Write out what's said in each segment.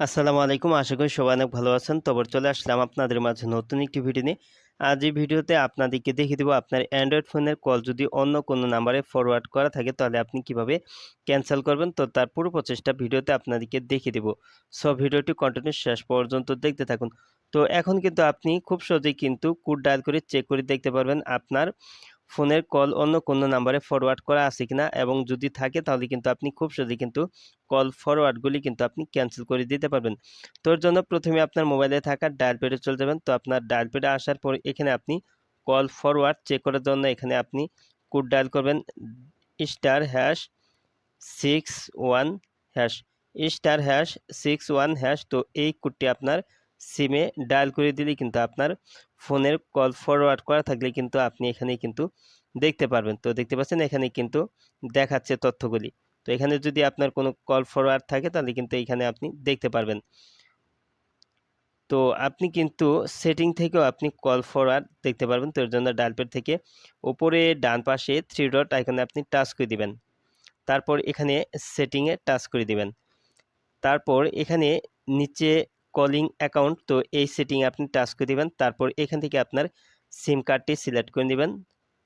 আসসালামু আলাইকুম। আশা করি সবাই অনেক ভালো আছেন। তবে চলে আসলাম আপনাদের মাঝে নতুন একটি ভিডিও নিয়ে। আজ এই ভিডিওতে আপনাদেরকে দেখিয়ে দেবো আপনার অ্যান্ড্রয়েড ফোনের কল যদি অন্য কোনো নাম্বারে ফরওয়ার্ড করা থাকে, তাহলে আপনি কীভাবে ক্যান্সেল করবেন? তো তার পুরো প্রচেষ্টা ভিডিওতে আপনাদেরকে দেখিয়ে দেবো। সব ভিডিওটি কন্টিনিউ শেষ পর্যন্ত দেখতে থাকুন। তো এখন কিন্তু আপনি খুব সহজেই কিন্তু কোড ডায়াল করে চেক করে দেখতে পারবেন আপনার ফোনের কল অন্য কোনো নাম্বারে ফরওয়ার্ড করা আছে কিনা এবং যদি থাকে তাহলে কিন্তু আপনি খুব সহজেই কিন্তু কল ফরওয়ার্ডগুলি কিন্তু আপনি ক্যান্সেল করে দিতে পারবেন। তোর জন্য প্রথমে আপনার মোবাইলে থাকা ডায়াল প্যাডে চলে যাবেন। তো আপনার ডায়াল প্যাডে আসার পর এখানে আপনি কল ফরওয়ার্ড চেক করার জন্য এখানে আপনি কোড ডায়াল করবেন star hash six one hash star hash six one hash তো এই কোডটি আপনার সিমে ডায়াল করে দিলে কিন্তু আপনার ফোনের কল ফরওয়ার্ড করা থাকলে কিন্তু আপনি এখানে কিন্তু দেখতে পারবেন। তো দেখতে পাচ্ছেন এখানে কিন্তু দেখাচ্ছে তথ্যগুলি। তো এখানে যদি আপনার কোনো কল ফরওয়ার্ড থাকে তাহলে কিন্তু এখানে আপনি দেখতে পারবেন। তো আপনি কিন্তু সেটিং থেকেও আপনি কল ফরওয়ার্ড দেখতে পারবেন। তো এর জন্য ডালপেড থেকে ওপরে ডান পাশে থ্রি ডট আইকনে আপনি টাচ করে দিবেন। তারপর এখানে সেটিংয়ে টাচ করে দিবেন। তারপর এখানে নিচে কলিং অ্যাকাউন্ট তো এই সেটিং আপনি টাচ করে দিবেন। তারপর এখান থেকে আপনার সিম কার্ডটি সিলেক্ট করে নেবেন।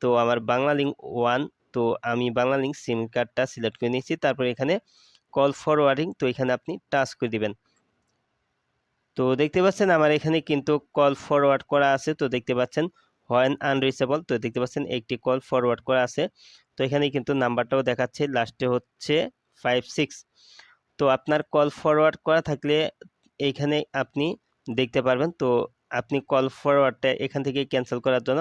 তো আমার বাংলা লিঙ্ক ওয়ান তো আমি বাংলা লিঙ্ক সিম কার্ডটা সিলেক্ট করে নিয়েছি। তারপর এখানে কল ফরওয়ার্ডিং তো এখানে আপনি টাচ করে দিবেন। তো দেখতে পাচ্ছেন আমার এখানে কিন্তু কল ফরওয়ার্ড করা আছে। তো দেখতে পাচ্ছেন হোয়েন আনরিচেবল তো দেখতে পাচ্ছেন একটি কল ফরওয়ার্ড করা আছে। তো এখানে কিন্তু নাম্বারটাও দেখাচ্ছে। লাস্টে হচ্ছে ফাইভ সিক্স তো আপনার কল ফরওয়ার্ড করা থাকলে এইখানে আপনি দেখতে পারবেন। তো আপনি কল ফরওয়ার্ডটা এখান থেকে ক্যান্সেল করার জন্য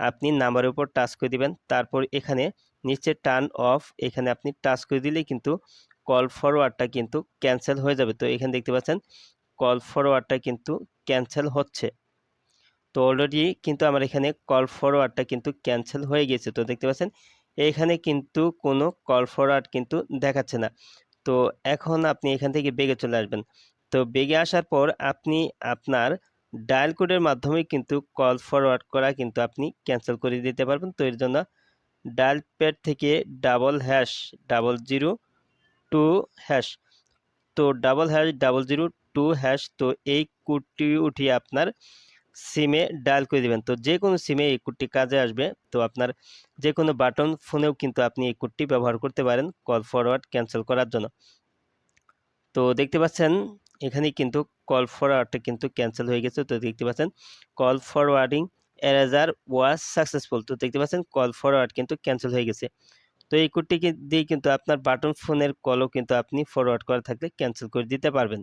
আপনি নাম্বারের উপর টাচ করে দিবেন। তারপর এখানে নিচে টার্ন অফ এখানে আপনি টাচ করে দিলেই কিন্তু কল ফরওয়ার্ডটা কিন্তু ক্যান্সেল হয়ে যাবে। তো এখানে দেখতে পাচ্ছেন কল ফরওয়ার্ডটা কিন্তু ক্যান্সেল হচ্ছে। তো অলরেডি কিন্তু আমার এখানে কল ফরওয়ার্ডটা কিন্তু ক্যান্সেল হয়ে গেছে। তো দেখতে পাচ্ছেন এখানে কিন্তু কোনো কল ফরওয়ার্ড কিন্তু দেখাচ্ছে না। তো এখন আপনি এখান থেকে বেগে চলে আসবেন। তো বেগে আসার পর আপনি আপনার ডায়াল কোডের মাধ্যমে কিন্তু কল ফরওয়ার্ড করা কিন্তু আপনি ক্যান্সেল করে দিতে পারবেন। তো এর জন্য ডায়াল প্যাড থেকে double hash, double zero, two hash. তো double hash, double zero, two hash, তো এই কোডটি উঠিয়ে আপনার সিমে ডায়াল করে দেবেন। তো যে কোনো সিমে এই কোডটি কাজে আসবে। তো আপনার যে কোনো বাটন ফোনেও কিন্তু আপনি এই কোডটি ব্যবহার করতে পারেন কল ফরওয়ার্ড ক্যান্সেল করার জন্য। তো দেখতে পাচ্ছেন এখানে কিন্তু কল ফরওয়ার্ডটা কিন্তু ক্যান্সেল হয়ে গেছে। তো দেখতে পাচ্ছেন call forwarding erasure was successful তো দেখতে পাচ্ছেন কল ফরওয়ার্ড কিন্তু ক্যান্সেল হয়ে গেছে। তো এই কোডটি দিয়ে কিন্তু আপনার বাটন ফোনের কলও কিন্তু আপনি ফরওয়ার্ড করা থাকলে ক্যান্সেল করে দিতে পারবেন।